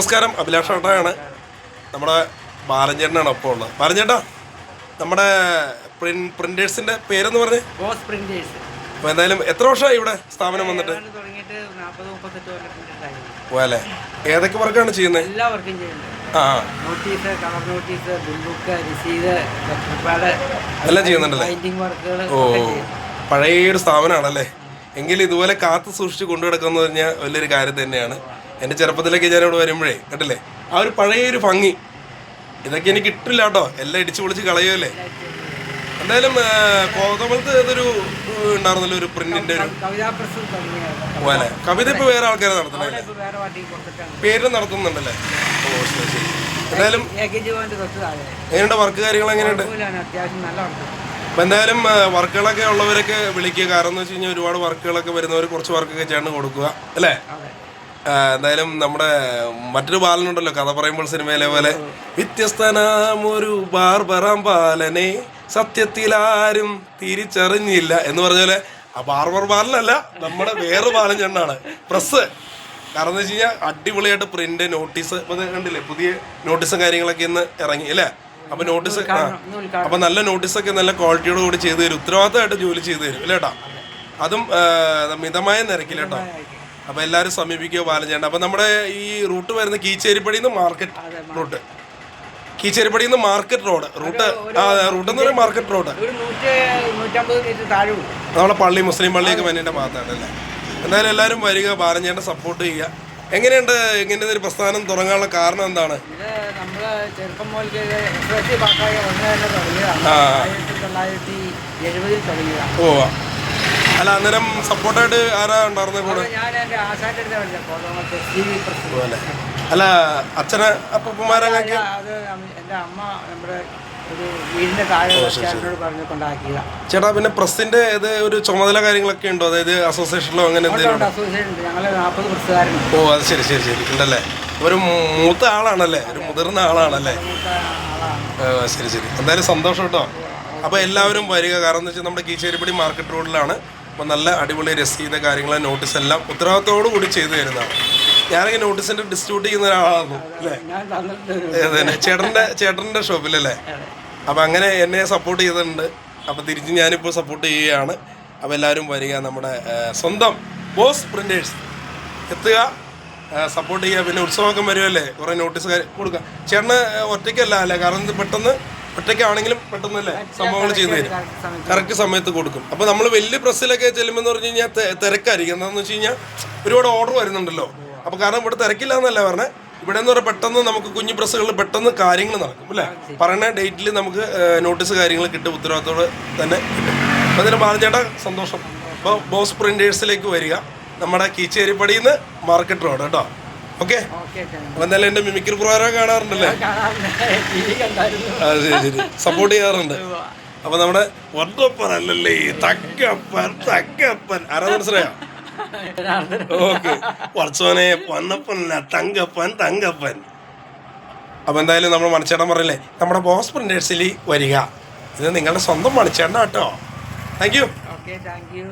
നമസ്കാരം അഭിലാഷ് ഏട്ടാണ് നമ്മുടെ ബാലഞ്ചേട്ടനാണ് ഒപ്പം ഉള്ളത്. ബാലഞ്ചേട്ടാ നമ്മുടെ പ്രിന്റ് പ്രിന്റേഴ്സിന്റെ പേരെന്ന് പറഞ്ഞ്. ബോസ് പ്രിന്റേഴ്സ്. അപ്പോൾ എന്തായാലും എത്ര വർഷമായി ഇവിടെ സ്ഥാപനം വന്നിട്ട്? പോലെ ഏതൊക്കെ വർക്കാണ് ചെയ്യുന്നത്? എല്ലാ വർക്കും ചെയ്യുന്നുണ്ട്. ആ നോട്ടീസ് കളർ നോട്ടീസ് ബുക്ക് രസീത് എല്ലാം ചെയ്യുന്നുണ്ടല്ലേ ഓ പഴയൊരു സ്ഥാപനമാണല്ലേ? എങ്കിലും ഇതുപോലെ കാത്തു സൂക്ഷിച്ച് കൊണ്ടു കിടക്കുന്ന പറഞ്ഞാൽ വലിയൊരു കാര്യം തന്നെയാണ്. എന്റെ ചെറുപ്പത്തിലേക്ക് ഞാൻ ഇവിടെ വരുമ്പോഴേ കണ്ടില്ലേ? ആ ഒരു പഴയൊരു ഭംഗി. ഇതൊക്കെ എനിക്ക് കിട്ടില്ല കേട്ടോ. എല്ലാം ഇടിച്ചു പൊളിച്ച് കളയുമല്ലേ എന്തായാലും ആ, ഏതൊരു ഉണ്ടായിരുന്നല്ലോ ഒരു പ്രിന്റിന്റെ ഒരു പോലെ കവിത ഇപ്പൊ വേറെ ആൾക്കാരെ നടത്തണല്ലേ പേര് നടത്തുന്നുണ്ടല്ലേ? ഓ ശരി ശരി. എന്തായാലും എങ്ങനെയുണ്ട്? വർക്ക് കാര്യങ്ങൾ എങ്ങനെയുണ്ട്? അപ്പൊ എന്തായാലും വർക്കുകളൊക്കെ ഉള്ളവരൊക്കെ വിളിക്കുക. കാരണം എന്ന് വെച്ച് കഴിഞ്ഞാൽ ഒരുപാട് വർക്കുകളൊക്കെ വരുന്നവർ കുറച്ച് വർക്കൊക്കെ ചേർന്ന് കൊടുക്കുക. അല്ലേ? എന്തായാലും നമ്മുടെ മറ്റൊരു ബാലനുണ്ടല്ലോ കഥ പറയുമ്പോൾ സിനിമയിലെ പോലെ. വ്യത്യസ്തനാമൊരു ബാർബറാം ബാലനെ സത്യത്തിൽ ആരും തിരിച്ചറിഞ്ഞില്ല എന്ന് പറഞ്ഞ പോലെ ആ ബാർബർ ബാലനല്ല നമ്മുടെ വേറെ ബാലൻ ചെണ്ണാണ് പ്രസ്. കാരണം എന്ന് വെച്ച് കഴിഞ്ഞാൽ അടിപൊളിയായിട്ട് പ്രിന്റ് നോട്ടീസ് കണ്ടില്ലേ? പുതിയ നോട്ടീസും കാര്യങ്ങളൊക്കെ ഇന്ന് ഇറങ്ങി അല്ലേ? അപ്പൊ നോട്ടീസ് ആ അപ്പൊ നല്ല നോട്ടീസൊക്കെ നല്ല ക്വാളിറ്റിയോട് കൂടി ചെയ്തു തരും. ഉത്തരവാദിത്തമായിട്ട് ജോലി ചെയ്തു തരും അല്ലേട്ടാ അതും മിതമായ നിരക്കിൽ. കേട്ടോ അപ്പൊ എല്ലാവരും സമീപിക്കുക ബാലഞ്ചേണ്ട അപ്പൊ നമ്മുടെ ഈ റൂട്ട് വരുന്ന കീച്ചേരിപ്പടിയിൽ നിന്ന് മാർക്കറ്റ്. റൂട്ട്. കീച്ചേരിപ്പടിയിൽ നിന്ന് മാർക്കറ്റ് റോഡ്. റൂട്ട് ആ റൂട്ട് എന്ന് പറയുന്നത് മാർക്കറ്റ് റോഡ്. നമ്മുടെ പള്ളി മുസ്ലിം പള്ളിയൊക്കെ വന്നതിന്റെ ഭാഗത്താണ് അല്ലേ? എന്തായാലും എല്ലാവരും വരിക ബാലഞ്ചേണ്ട സപ്പോർട്ട് ചെയ്യുക. എങ്ങനെയുണ്ട്? ഇങ്ങനെ ഒരു പ്രസ്ഥാനം തുടങ്ങാനുള്ള കാരണം എന്താണ്? ആ. ഓ അല്ല അന്നേരം സപ്പോർട്ടായിട്ട് ആരാ ഉണ്ടായിരുന്നത് കൂടെ അല്ല അച്ഛനെ അപ്പന്മാരങ്ങനെ അത് എന്റെ അമ്മ നമ്മുടെ ഒരു വീടിന്റെ താഴെ ചേട്ടനോട് പറഞ്ഞു ചേട്ടാ പിന്നെ പ്രസിന്റെ ഇത് ഒരു ചുമതല കാര്യങ്ങളൊക്കെ ഉണ്ടോ? അതായത് അസോസിയേഷനിലോ അങ്ങനെ എന്തെങ്കിലും ഉണ്ട് അസോസിയേഷൻ ഉണ്ട്. ഞങ്ങൾ നാൽപ്പത് പ്രസ്സുകാരുണ്ട്. ഓ അത് ശരി ശരി ശരി. ഉണ്ടല്ലേ? ഒരു മൂത്ത ആളാണല്ലേ? ഒരു മുതിർന്ന ആളാണല്ലേ? ശരി ശരി. എന്തായാലും സന്തോഷം കേട്ടോ. അപ്പോൾ എല്ലാവരും വരിക. കാരണം എന്ന് വെച്ചാൽ നമ്മുടെ കീച്ചേരിപ്പടി മാർക്കറ്റ് റോഡിലാണ്. അപ്പോൾ നല്ല അടിപൊളി രസീത കാര്യങ്ങൾ നോട്ടീസ് എല്ലാം ഉത്തരവാദിത്തോടു കൂടി ചെയ്തു തരുന്നതാണ്. ഞാനൊക്കെ നോട്ടീസിന്റെ ഡിസ്ട്രിബ്യൂട്ട് ചെയ്യുന്ന ഒരാളായിരുന്നു അല്ലേ? തന്നെ? ചേട്ടന്റെ ചേട്ടന്റെ ഷോപ്പിലല്ലേ അപ്പം അങ്ങനെ എന്നെ സപ്പോർട്ട് ചെയ്തിട്ടുണ്ട്. അപ്പം തിരിച്ച് ഞാനിപ്പോൾ സപ്പോർട്ട് ചെയ്യുകയാണ്. അപ്പോൾ എല്ലാവരും വരിക നമ്മുടെ സ്വന്തം ബോസ് പ്രിന്റേഴ്സ് എത്തുക സപ്പോർട്ട് ചെയ്യുക പിന്നെ ഉത്സവമൊക്കെ വരുമല്ലേ കുറേ നോട്ടീസ് കൊടുക്കുക. ചേട്ടന് ഒറ്റയ്ക്കല്ല അല്ലേ? കാരണം ഇത് പെട്ടെന്ന് ഒറ്റയ്ക്കാണെങ്കിലും പെട്ടെന്നല്ലേ സംഭവങ്ങൾ ചെയ്തു തരും. കറക്റ്റ് സമയത്ത് കൊടുക്കും. അപ്പോൾ നമ്മൾ വലിയ പ്രസ്സിലൊക്കെ ചെല്ലുമ്പോൾ പറഞ്ഞു കഴിഞ്ഞാൽ തിരക്കായിരിക്കും. എന്താണെന്ന് വെച്ച് കഴിഞ്ഞാൽ ഒരുപാട് ഓർഡർ വരുന്നുണ്ടല്ലോ. അപ്പോൾ കാരണം ഇവിടെ തിരക്കില്ല എന്നല്ല പറഞ്ഞത് ഇവിടെ എന്ന് പറഞ്ഞാൽ പെട്ടെന്ന് നമുക്ക് കുഞ്ഞു പ്രസ്സുകളിൽ പെട്ടെന്ന് കാര്യങ്ങൾ നടക്കും അല്ലേ? പറയുന്ന ഡേറ്റിൽ നമുക്ക് നോട്ടീസ് കാര്യങ്ങൾ കിട്ടും ഉത്തരവാദിത്തോടെ തന്നെ കിട്ടും. അപ്പോൾ അതിന് ബാലഞ്ചേട്ടാ സന്തോഷം. അപ്പോൾ ബോസ് പ്രിന്റേഴ്സിലേക്ക് വരിക. നമ്മുടെ കീച്ചേരിപ്പടിയിൽ നിന്ന് മാർക്കറ്റ് റോഡ് കേട്ടോ ഓക്കെ. എന്നാലും എന്റെ മിമിക്രി പ്രോഗ്രാം കാണാറുണ്ടല്ലേ? ശരി ശരി. സപ്പോർട്ട് ചെയ്യാറുണ്ട്. അപ്പൊ നമ്മുടെ വന്നപ്പൻ അല്ലല്ലേ തക്കപ്പൻ തക്കപ്പൻ ആരാ മനസ്സിലായോ? ഓക്കെ. വർച്ചോനെ പൊന്നപ്പനല്ല തങ്കപ്പൻ തങ്കപ്പൻ. അപ്പൊ എന്തായാലും നമ്മൾ മണിച്ചേട്ടൻ പറഞ്ഞില്ലേ നമ്മുടെ ബോസ് പ്രിന്റേഴ്സിൽ വരിക. ഇത് നിങ്ങളുടെ സ്വന്തം മണിച്ചേട്ടൻ കേട്ടോ thank you okay thank you